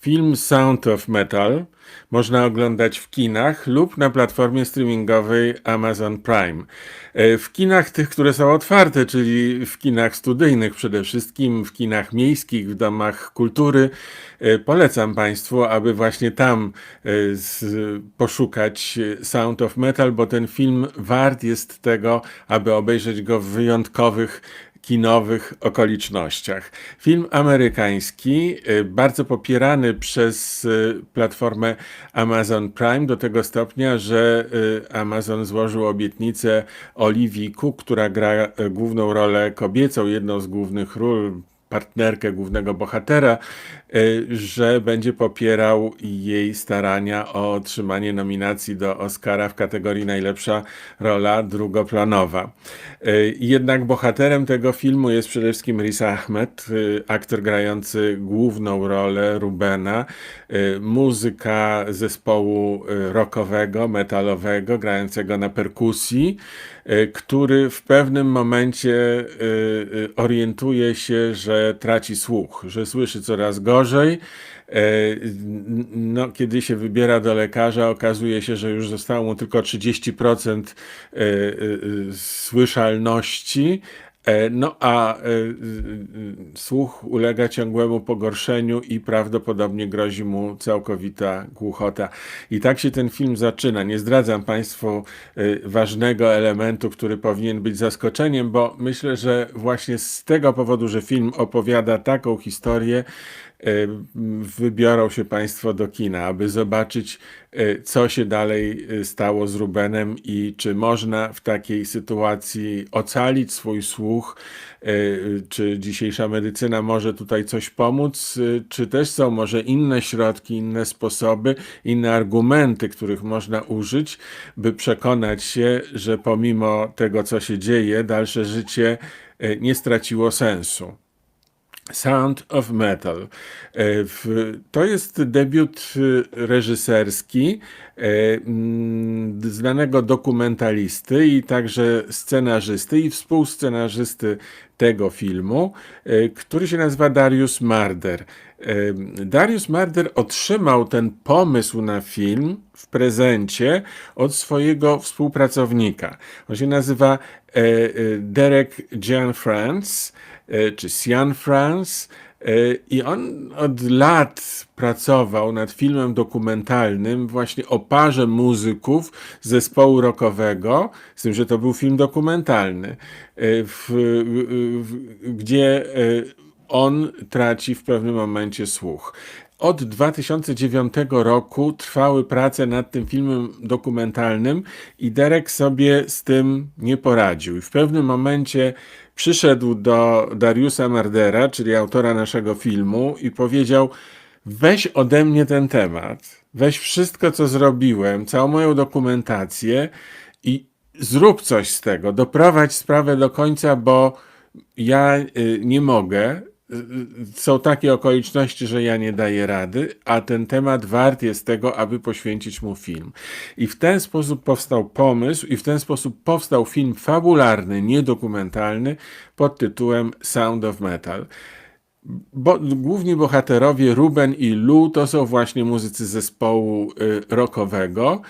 Film Sound of Metal można oglądać w kinach lub na platformie streamingowej Amazon Prime. E, W kinach tych, które są otwarte, czyli w kinach studyjnych przede wszystkim, w kinach miejskich, w domach kultury, e, polecam Państwu, aby właśnie tam e, poszukać Sound of Metal, bo ten film wart jest tego, aby obejrzeć go w wyjątkowych kinowych okolicznościach. Film amerykański, y, bardzo popierany przez y, platformę Amazon Prime do tego stopnia, że y, Amazon złożył obietnicę Olivii Cook, która gra główną rolę kobiecą, jedną z głównych ról, partnerkę głównego bohatera, y, że będzie popierał jej starania o otrzymanie nominacji do Oscara w kategorii najlepsza rola drugoplanowa. Y, Jednak bohaterem tego filmu jest przede wszystkim Riz Ahmed, y, aktor grający główną rolę Rubena, muzyka zespołu rockowego, metalowego, grającego na perkusji, który w pewnym momencie y, y, orientuje się, że traci słuch, że słyszy coraz gorzej. E, No, kiedy się wybiera do lekarza, okazuje się, że już zostało mu tylko 30% e, e, e, słyszalności. E, No a e, e, słuch ulega ciągłemu pogorszeniu i prawdopodobnie grozi mu całkowita głuchota. I tak się ten film zaczyna. Nie zdradzam Państwu ważnego elementu, który powinien być zaskoczeniem, bo myślę, że właśnie z tego powodu, że film opowiada taką historię, wybiorą się Państwo do kina, aby zobaczyć, e, co się dalej e, stało z Rubenem i czy można w takiej sytuacji ocalić swój słuch, e, czy dzisiejsza medycyna może tutaj coś pomóc, e, czy też są może inne środki, inne sposoby, inne argumenty, których można użyć, by przekonać się, że pomimo tego, co się dzieje, dalsze życie e, nie straciło sensu. Sound of Metal. E, To jest debiut e, reżyserski e, znanego dokumentalisty i także scenarzysty i współscenarzysty tego filmu, e, który się nazywa Darius Marder. E, Darius Marder otrzymał ten pomysł na film w prezencie od swojego współpracownika. On się nazywa e, Derek Jean France czy Sian France. E, I on od lat pracował nad filmem dokumentalnym właśnie o parze muzyków zespołu rockowego, z tym, że to był film dokumentalny, e, w, w, gdzie e, on traci w pewnym momencie słuch. Od 2009 roku trwały prace nad tym filmem dokumentalnym i Derek sobie z tym nie poradził. I w pewnym momencie przyszedł do Dariusa Mardera, czyli autora naszego filmu, i powiedział: Weź ode mnie ten temat, weź wszystko, co zrobiłem, całą moją dokumentację i zrób coś z tego, doprowadź sprawę do końca, bo ja y, nie mogę. Są takie okoliczności, że ja nie daję rady, a ten temat wart jest tego, aby poświęcić mu film. I w ten sposób powstał pomysł, i w ten sposób powstał film fabularny, niedokumentalny pod tytułem Sound of Metal. Bo, główni bohaterowie Ruben i Lou to są właśnie muzycy zespołu y, rockowego,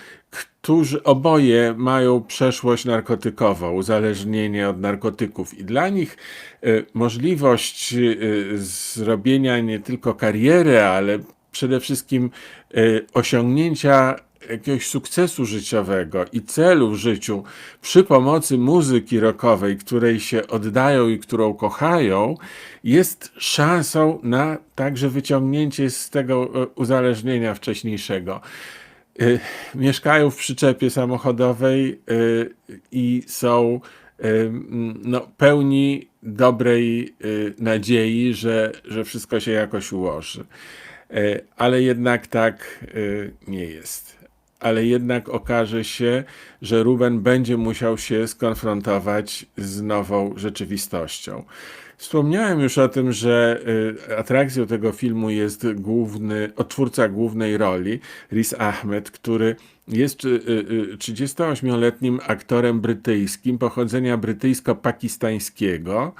którzy oboje mają przeszłość narkotykową, uzależnienie od narkotyków i dla nich y, możliwość y, zrobienia nie tylko kariery, ale przede wszystkim y, osiągnięcia jakiegoś sukcesu życiowego i celu w życiu przy pomocy muzyki rockowej, której się oddają i którą kochają, jest szansą na także wyciągnięcie z tego uzależnienia wcześniejszego. Y, Mieszkają w przyczepie samochodowej y, i są y, no, pełni dobrej nadziei, że, że wszystko się jakoś ułoży. Ale jednak tak nie jest ale jednak okaże się, że Ruben będzie musiał się skonfrontować z nową rzeczywistością. Wspomniałem już o tym, że y, atrakcją tego filmu jest główny, odtwórca głównej roli, Riz Ahmed, który jest y, y, 38-letnim aktorem brytyjskim, pochodzenia brytyjsko-pakistańskiego,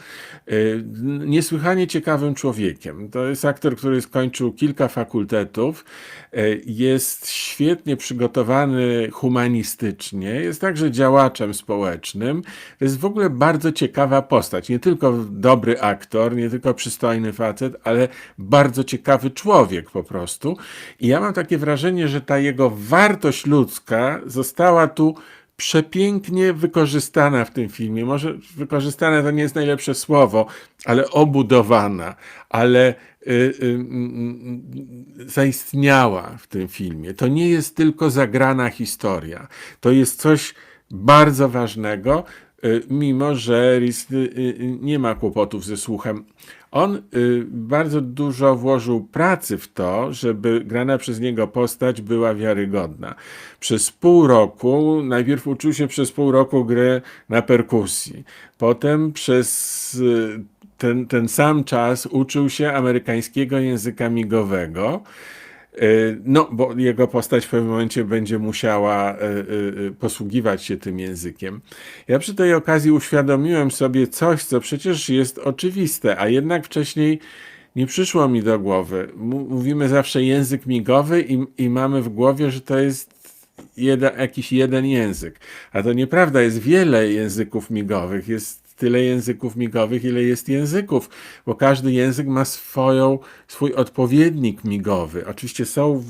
y, niesłychanie ciekawym człowiekiem. To jest aktor, który skończył kilka fakultetów, y, jest świetnie przygotowany humanistycznie, jest także działaczem społecznym. To jest w ogóle bardzo ciekawa postać. Nie tylko dobry aktor, nie tylko przystojny facet, ale bardzo ciekawy człowiek po prostu. I ja mam takie wrażenie, że ta jego wartość ludzka została tu przepięknie wykorzystana w tym filmie. Może wykorzystana to nie jest najlepsze słowo, ale obudowana, ale y, y, mm, zaistniała w tym filmie. To nie jest tylko zagrana historia. To jest coś bardzo ważnego, y, mimo że y, y, nie ma kłopotów ze słuchem. On y, bardzo dużo włożył pracy w to, żeby grana przez niego postać była wiarygodna. Przez pół roku, najpierw uczył się przez pół roku gry na perkusji, potem przez y, ten, ten sam czas uczył się amerykańskiego języka migowego. Y, No, bo jego postać w pewnym momencie będzie musiała y, y, posługiwać się tym językiem. Ja przy tej okazji uświadomiłem sobie coś, co przecież jest oczywiste, a jednak wcześniej nie przyszło mi do głowy. Mówimy zawsze język migowy i, i mamy w głowie, że to jest jeden, jakiś jeden język. A to nieprawda, jest wiele języków migowych, jest tyle języków migowych, ile jest języków, bo każdy język ma swoją, swój odpowiednik migowy. Oczywiście są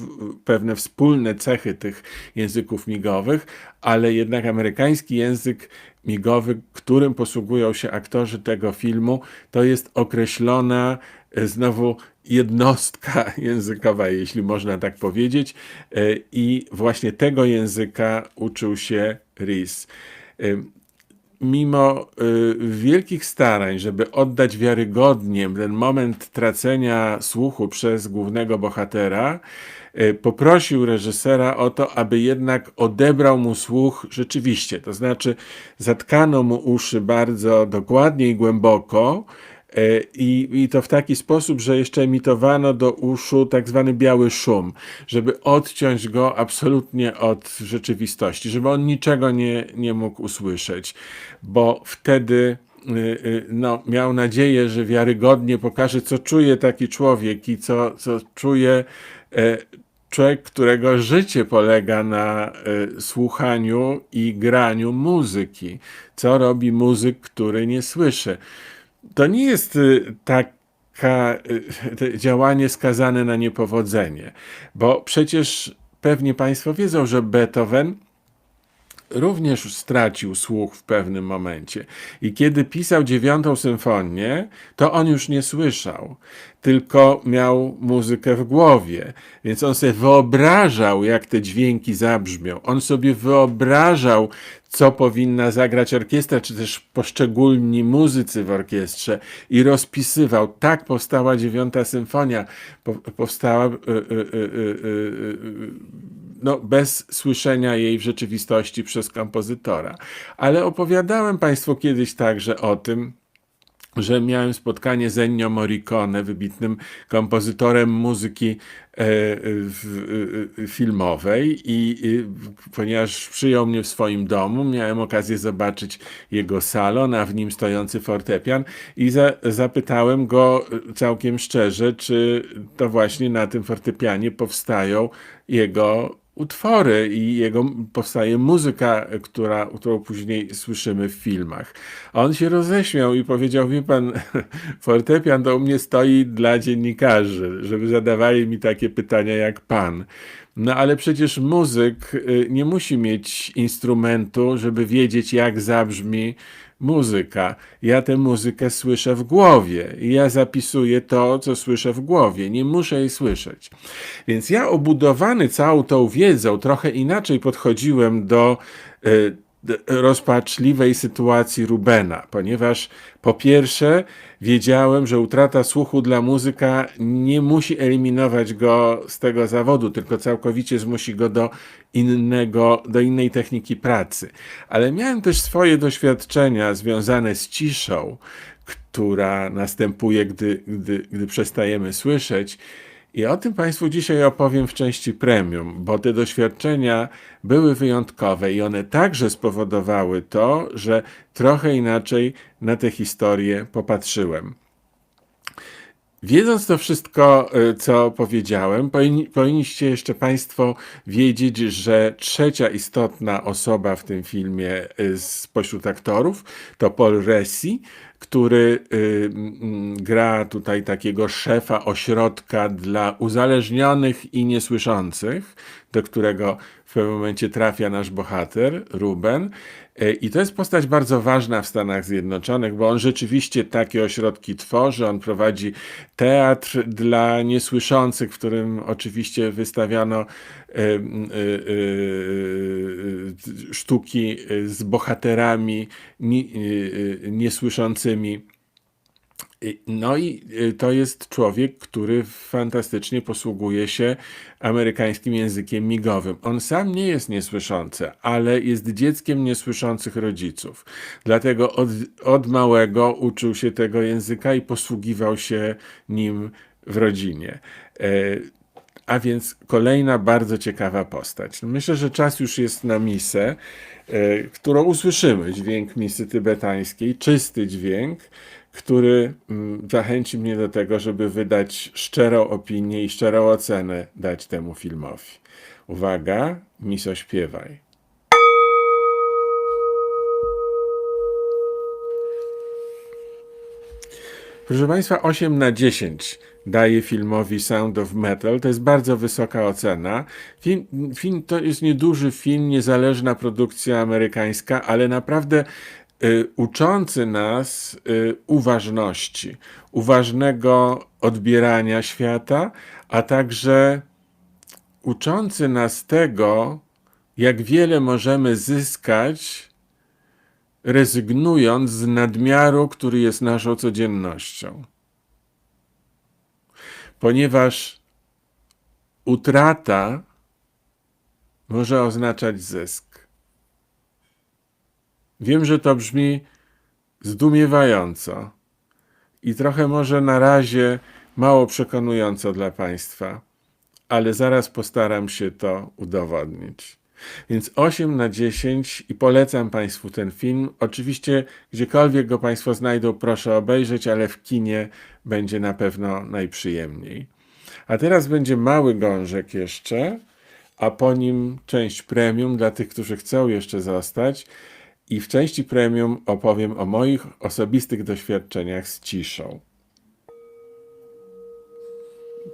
pewne wspólne cechy tych języków migowych, ale jednak amerykański język migowy, którym posługują się aktorzy tego filmu, to jest określona e, znowu jednostka językowa, jeśli można tak powiedzieć. E, I właśnie tego języka uczył się Rhys. Mimo y, wielkich starań, żeby oddać wiarygodnie ten moment tracenia słuchu przez głównego bohatera, y, poprosił reżysera o to, aby jednak odebrał mu słuch rzeczywiście. To znaczy, zatkano mu uszy bardzo dokładnie i głęboko, I, I to w taki sposób, że jeszcze emitowano do uszu tak zwany biały szum, żeby odciąć go absolutnie od rzeczywistości, żeby on niczego nie, nie mógł usłyszeć, bo wtedy y, y, no, miał nadzieję, że wiarygodnie pokaże, co czuje taki człowiek i co, co czuje e, człowiek, którego życie polega na e, słuchaniu i graniu muzyki. Co robi muzyk, który nie słyszy? To nie jest y, taka y, te działanie skazane na niepowodzenie, bo przecież pewnie Państwo wiedzą, że Beethoven również stracił słuch w pewnym momencie. I kiedy pisał dziewiątą symfonię, to on już nie słyszał, tylko miał muzykę w głowie. Więc on sobie wyobrażał, jak te dźwięki zabrzmią. On sobie wyobrażał, co powinna zagrać orkiestra, czy też poszczególni muzycy w orkiestrze i rozpisywał. Tak powstała dziewiąta symfonia. Po, powstała y, y, y, y, y, y, no, bez słyszenia jej w rzeczywistości przez kompozytora. Ale opowiadałem Państwu kiedyś także o tym, że miałem spotkanie z Ennio Morricone, wybitnym kompozytorem muzyki e, w, e, filmowej i ponieważ przyjął mnie w swoim domu, miałem okazję zobaczyć jego salon, a w nim stojący fortepian i za, zapytałem go całkiem szczerze, czy to właśnie na tym fortepianie powstają jego utwory i jego powstaje muzyka, która, którą później słyszymy w filmach. A on się roześmiał i powiedział, wie pan, fortepian u mnie stoi dla dziennikarzy, żeby zadawali mi takie pytania jak pan. No ale przecież muzyk y, nie musi mieć instrumentu, żeby wiedzieć jak zabrzmi muzyka. Ja tę muzykę słyszę w głowie i ja zapisuję to, co słyszę w głowie. Nie muszę jej słyszeć. Więc ja obudowany całą tą wiedzą trochę inaczej podchodziłem do d- rozpaczliwej sytuacji Rubena, ponieważ po pierwsze wiedziałem, że utrata słuchu dla muzyka nie musi eliminować go z tego zawodu, tylko całkowicie zmusi go do innego, do innej techniki pracy. Ale miałem też swoje doświadczenia związane z ciszą, która następuje, gdy, gdy, gdy przestajemy słyszeć. I o tym Państwu dzisiaj opowiem w części premium, bo te doświadczenia były wyjątkowe i one także spowodowały to, że trochę inaczej na tę historię popatrzyłem. Wiedząc to wszystko, y, co powiedziałem, powinniście jeszcze Państwo wiedzieć, że trzecia istotna osoba w tym filmie y, spośród aktorów to Paul Resi, który y, gra tutaj takiego szefa ośrodka dla uzależnionych i niesłyszących, do którego w pewnym momencie trafia nasz bohater, Ruben. E, I to jest postać bardzo ważna w Stanach Zjednoczonych, bo on rzeczywiście takie ośrodki tworzy. On prowadzi teatr dla niesłyszących, w którym oczywiście wystawiano e, e, sztuki z bohaterami niesłyszącymi. No i y, to jest człowiek, który fantastycznie posługuje się amerykańskim językiem migowym. On sam nie jest niesłyszący, ale jest dzieckiem niesłyszących rodziców. Dlatego od, od małego uczył się tego języka i posługiwał się nim w rodzinie. E, a więc kolejna bardzo ciekawa postać. Myślę, że czas już jest na misę, którą usłyszymy. Dźwięk misy tybetańskiej, czysty dźwięk który mm, zachęci mnie do tego, żeby wydać szczerą opinię i szczerą ocenę dać temu filmowi. Uwaga, miso śpiewaj. Proszę Państwa, 8 na 10 daje filmowi Sound of Metal. To jest bardzo wysoka ocena. Film, film to jest nieduży film, niezależna produkcja amerykańska, ale naprawdę Y, uczący nas y, uważności, uważnego odbierania świata, a także uczący nas tego, jak wiele możemy zyskać, rezygnując z nadmiaru, który jest naszą codziennością. Ponieważ utrata może oznaczać zysk. Wiem, że to brzmi zdumiewająco i trochę może na razie mało przekonująco dla Państwa, ale zaraz postaram się to udowodnić. Więc 8 na 10 i polecam Państwu ten film. Oczywiście, gdziekolwiek go Państwo znajdą, proszę obejrzeć, ale w kinie będzie na pewno najprzyjemniej. A teraz będzie mały gążek jeszcze, a po nim część premium dla tych, którzy chcą jeszcze zostać. I w części premium opowiem o moich osobistych doświadczeniach z ciszą.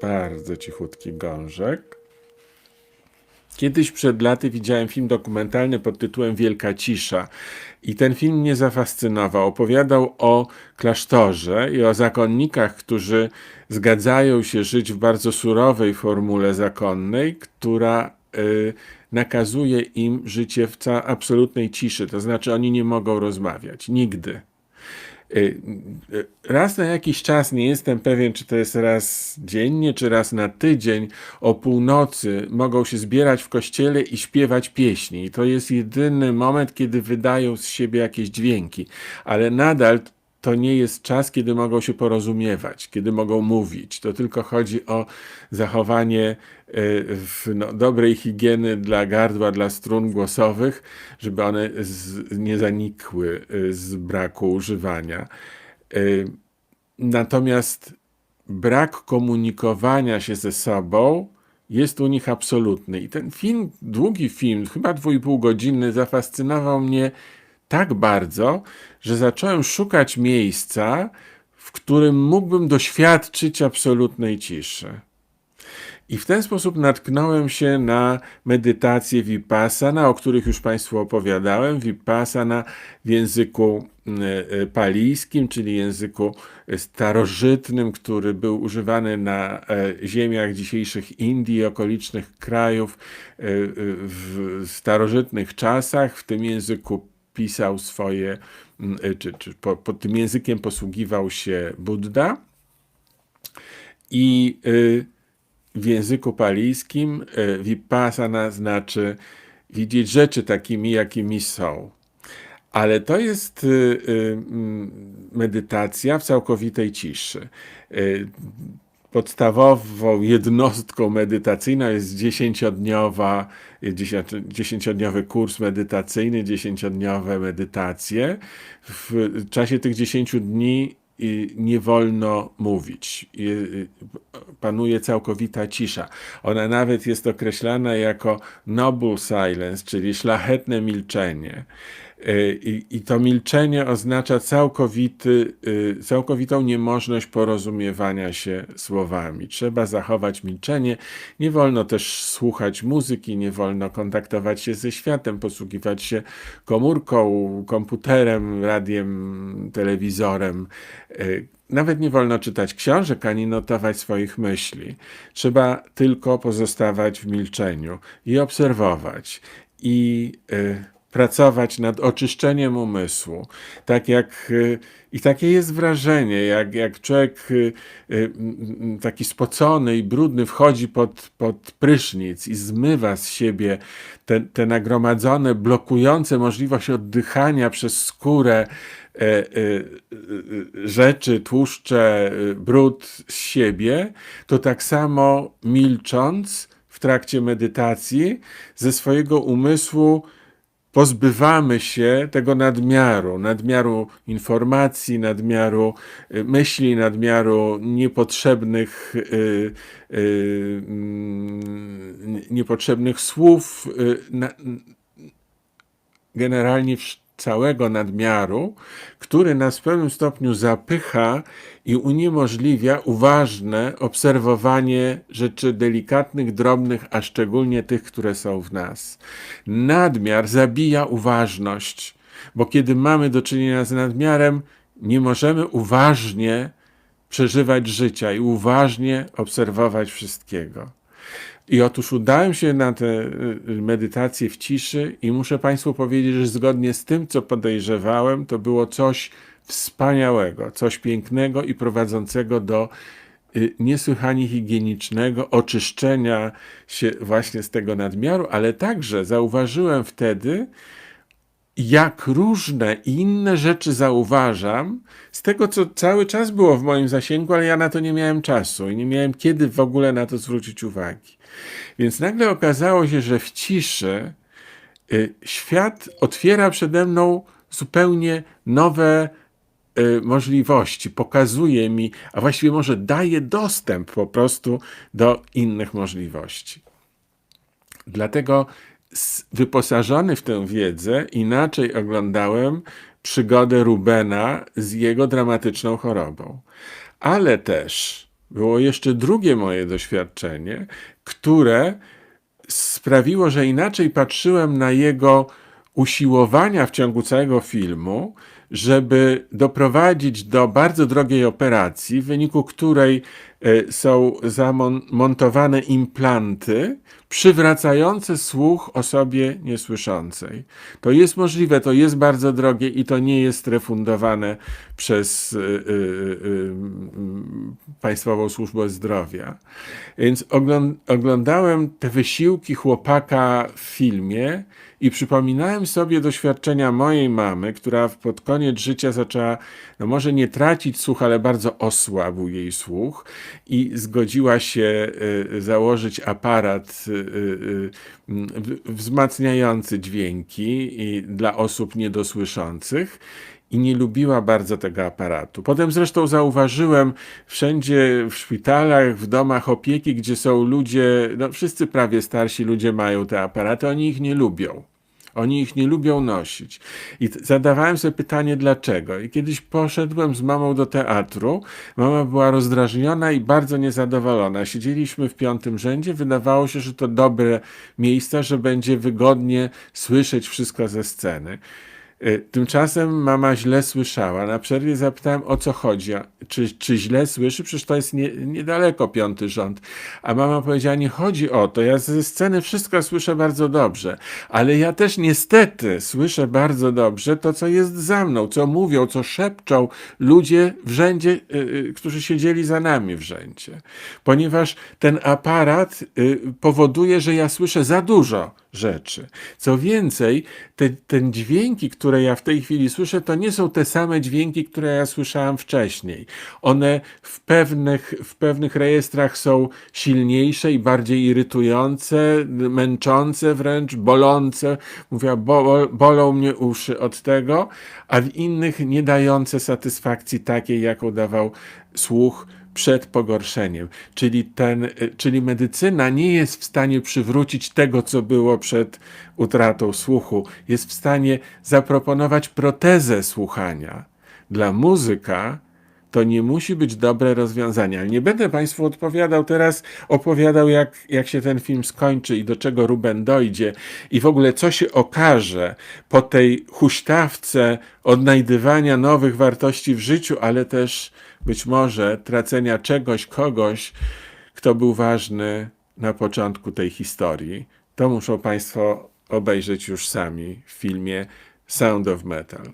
Bardzo cichutki gążek. Kiedyś przed laty widziałem film dokumentalny pod tytułem Wielka Cisza i ten film mnie zafascynował. Opowiadał o klasztorze i o zakonnikach, którzy zgadzają się żyć w bardzo surowej formule zakonnej, która y, nakazuje im życie w absolutnej ciszy, to znaczy oni nie mogą rozmawiać, nigdy. Y, y, raz na jakiś czas, nie jestem pewien, czy to jest raz dziennie, czy raz na tydzień, o północy mogą się zbierać w kościele i śpiewać pieśni. I to jest jedyny moment, kiedy wydają z siebie jakieś dźwięki, ale nadal to nie jest czas, kiedy mogą się porozumiewać, kiedy mogą mówić. To tylko chodzi o zachowanie e, no, dobrej higieny dla gardła, dla strun głosowych, żeby one z, nie zanikły e, z braku używania. E, natomiast brak komunikowania się ze sobą jest u nich absolutny. I ten film, długi film, chyba dwóch godziny, zafascynował mnie tak bardzo, że zacząłem szukać miejsca, w którym mógłbym doświadczyć absolutnej ciszy. I w ten sposób natknąłem się na medytację Vipassana, o których już Państwu opowiadałem. Vipassana w języku e, e, palijskim, czyli języku starożytnym, który był używany na e, ziemiach dzisiejszych Indii okolicznych krajów w starożytnych czasach. W tym języku pisał swoje, mm, y, czy, czy po, pod tym językiem posługiwał się Buddha. I y, w języku palijskim y, vipassana znaczy widzieć rzeczy takimi, jakimi są. Ale to jest mm, medytacja w całkowitej ciszy podstawową jednostką medytacyjną jest dziesięciodniowa, dziesięcio- dziesięciodniowy kurs medytacyjny, dziesięciodniowe medytacje. W czasie tych dziesięciu dni nie wolno mówić. Y, Panuje całkowita cisza. Ona nawet jest określana jako noble silence, czyli szlachetne milczenie. Y, I, I to milczenie oznacza całkowity, y, całkowitą niemożność porozumiewania się słowami. Trzeba zachować milczenie. Nie wolno też słuchać muzyki, nie wolno kontaktować się ze światem, posługiwać się komórką, komputerem, radiem, telewizorem. Y, Nawet nie wolno czytać książek ani notować swoich myśli. Trzeba tylko pozostawać w milczeniu i obserwować. I y, pracować nad oczyszczeniem umysłu. Tak jak, y, I takie jest wrażenie, jak, jak człowiek y, y, taki spocony i brudny wchodzi pod, pod prysznic i zmywa z siebie te, te nagromadzone, blokujące możliwość oddychania przez skórę e, e, e, rzeczy, tłuszcze, brud z siebie, to tak samo milcząc w trakcie medytacji ze swojego umysłu pozbywamy się tego nadmiaru, nadmiaru informacji, nadmiaru y, myśli, nadmiaru niepotrzebnych, y, y, mm, niepotrzebnych słów, y, na, generalnie całego nadmiaru, który nas w pewnym stopniu zapycha i uniemożliwia uważne obserwowanie rzeczy delikatnych, drobnych, a szczególnie tych, które są w nas. Nadmiar zabija uważność, bo kiedy mamy do czynienia z nadmiarem, nie możemy uważnie przeżywać życia i uważnie obserwować wszystkiego. I otóż udałem się na tę y, y, medytację w ciszy i muszę Państwu powiedzieć, że zgodnie z tym, co podejrzewałem, to było coś wspaniałego, coś pięknego i prowadzącego do y, niesłychanie higienicznego oczyszczenia się właśnie z tego nadmiaru, ale także zauważyłem wtedy, jak różne inne rzeczy zauważam z tego, co cały czas było w moim zasięgu, ale ja na to nie miałem czasu i nie miałem kiedy w ogóle na to zwrócić uwagi. Więc nagle okazało się, że w ciszy y, świat otwiera przede mną zupełnie nowe y, możliwości, pokazuje mi, a właściwie może daje dostęp po prostu do innych możliwości. Dlatego wyposażony w tę wiedzę inaczej oglądałem przygodę Rubena z jego dramatyczną chorobą. Ale też było jeszcze drugie moje doświadczenie, które sprawiło, że inaczej patrzyłem na jego usiłowania w ciągu całego filmu, żeby doprowadzić do bardzo drogiej operacji, w wyniku której e, są zamontowane implanty przywracające słuch osobie niesłyszącej. To jest możliwe, to jest bardzo drogie i to nie jest refundowane przez y, mm, Państwową Służbę Zdrowia. Więc ogląd- oglądałem te wysiłki chłopaka w filmie i przypominałem sobie doświadczenia mojej mamy, która pod koniec życia zaczęła, no może nie tracić słuch, ale bardzo osłabł jej słuch i zgodziła się y, założyć aparat y, y, wzmacniający dźwięki dla osób niedosłyszących i nie lubiła bardzo tego aparatu. Potem zresztą zauważyłem wszędzie w szpitalach, w domach opieki, gdzie są ludzie, no wszyscy prawie starsi ludzie mają te aparaty, oni ich nie lubią. Oni ich nie lubią nosić. I zadawałem sobie pytanie, dlaczego. I kiedyś poszedłem z mamą do teatru. Mama była rozdrażniona i bardzo niezadowolona. Siedzieliśmy w piątym rzędzie. Wydawało się, że to dobre miejsce, że będzie wygodnie słyszeć wszystko ze sceny. Y, Tymczasem mama źle słyszała. Na przerwie zapytałem, o co chodzi. Czy, czy źle słyszy? Przecież to jest nie, niedaleko piąty rząd. A mama powiedziała, nie chodzi o to. Ja ze sceny wszystko słyszę bardzo dobrze. Ale ja też niestety słyszę bardzo dobrze to, co jest za mną, co mówią, co szepczą ludzie w rzędzie, y, y, którzy siedzieli za nami w rzędzie. Ponieważ ten aparat powoduje, że ja słyszę za dużo rzeczy. Co więcej, te, te dźwięki, które które ja w tej chwili słyszę, to nie są te same dźwięki, które ja słyszałam wcześniej. One w pewnych, w pewnych rejestrach są silniejsze i bardziej irytujące, męczące wręcz, bolące. Mówiła, bo, bolą mnie uszy od tego, a w innych nie dające satysfakcji takiej, jaką dawał słuch przed pogorszeniem. Czyli, ten, y, czyli medycyna nie jest w stanie przywrócić tego, co było przed utratą słuchu. Jest w stanie zaproponować protezę słuchania. Dla muzyka to nie musi być dobre rozwiązanie. Ale nie będę Państwu odpowiadał teraz, opowiadał, jak, jak się ten film skończy i do czego Ruben dojdzie, i w ogóle co się okaże po tej huśtawce odnajdywania nowych wartości w życiu, ale też być może tracenia czegoś, kogoś, kto był ważny na początku tej historii. To muszą Państwo obejrzeć już sami w filmie Sound of Metal.